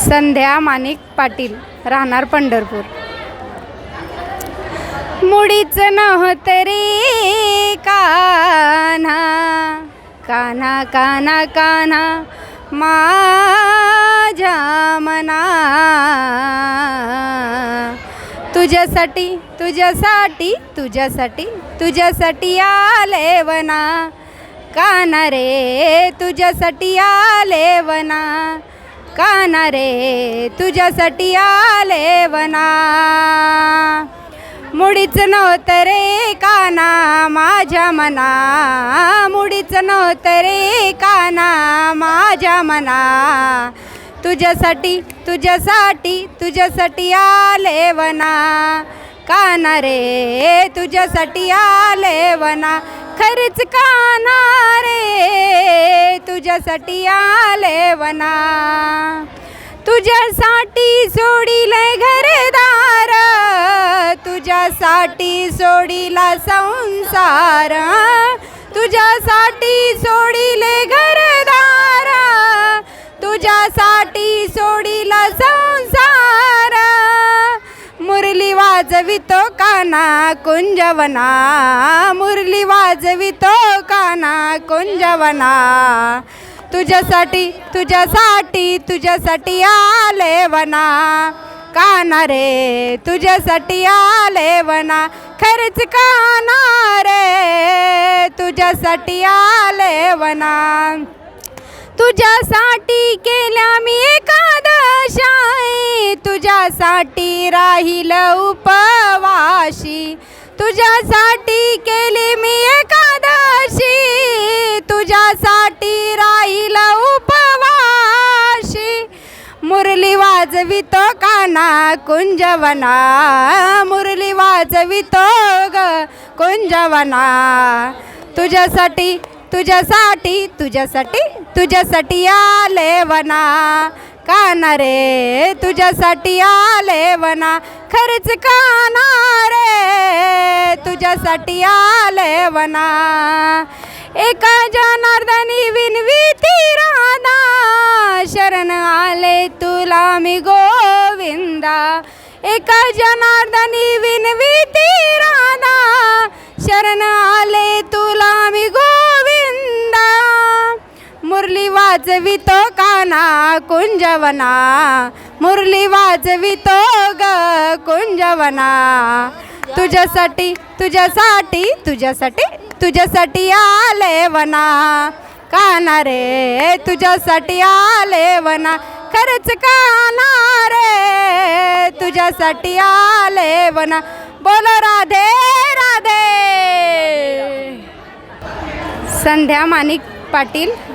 संध्या माणिक पाटील राहणार पंढरपूर. मुडीच नव्हतं रे कान्हा कान्हा कान्हा कान्हा माझ्या मना. तुझ्यासाठी तुझ्यासाठी तुझ्यासाठी तुझ्यासाठी आले वना. काना रे तुझ्यासाठी आले वना. काना रे तुझ्यासाठी आले वना. मुडीच नव्हतं रे काना माझ्या मना. मुडीच नव्हतं रे काना माझ्या मना. तुझ्यासाठी तुझ्यासाठी तुझ्यासाठी आले वना. काना रे तुझ्यासाठी आले वना. खरीच काना रे तुझ्यासाठी आले वना. तुझ्यासाठी सोडिले घरदार तुझ्यासाठी सोडिला संसार. तुझ्यासाठी सोडिले घर वाजवितो काना कुंजवना मुरली वाजवितो काना कुंजवना. तुझ्यासाठी तुझ्यासाठी तुझ्यासाठी आले वना. काना रे तुझ्यासाठी आले वना. खरंच काना रे तुझ्यासाठी आले वना. तुझ्यासाठी केल्या मी आशाई तुझ्यासाठी राहील उपवाशी. तुझ्यासाठी केली मी एकादशी. तुझ्यासाठी राहील उपवाशी. मुरली वाजवितो काना कुंजवना. मुरली वाजवितो ग कुंजवना. तुझ्यासाठी तुझ्यासाठी तुझ्यासाठी तुझ्यासाठी आले वना काना रे तुझ्यासाठी आले वना खरंच काना रे तुझ्यासाठी आले वना. एका जनार्दनी विनविती राधा शरण आले तुला मी गोविंदा. एका जनार्दनी विनविती मुरली वाजवितो काना कुंजवना. मुरली वाजवितो ग कुंजवना. तुझ्यासाठी तुझ्यासाठी तुझ्यासाठी तुझ्यासाठी आले वना. काना रे तुझ्यासाठी आले वना. खरंच काना रे तुझ्यासाठी आले वना. बोलो राधे राधे. संध्या माणिक पाटील.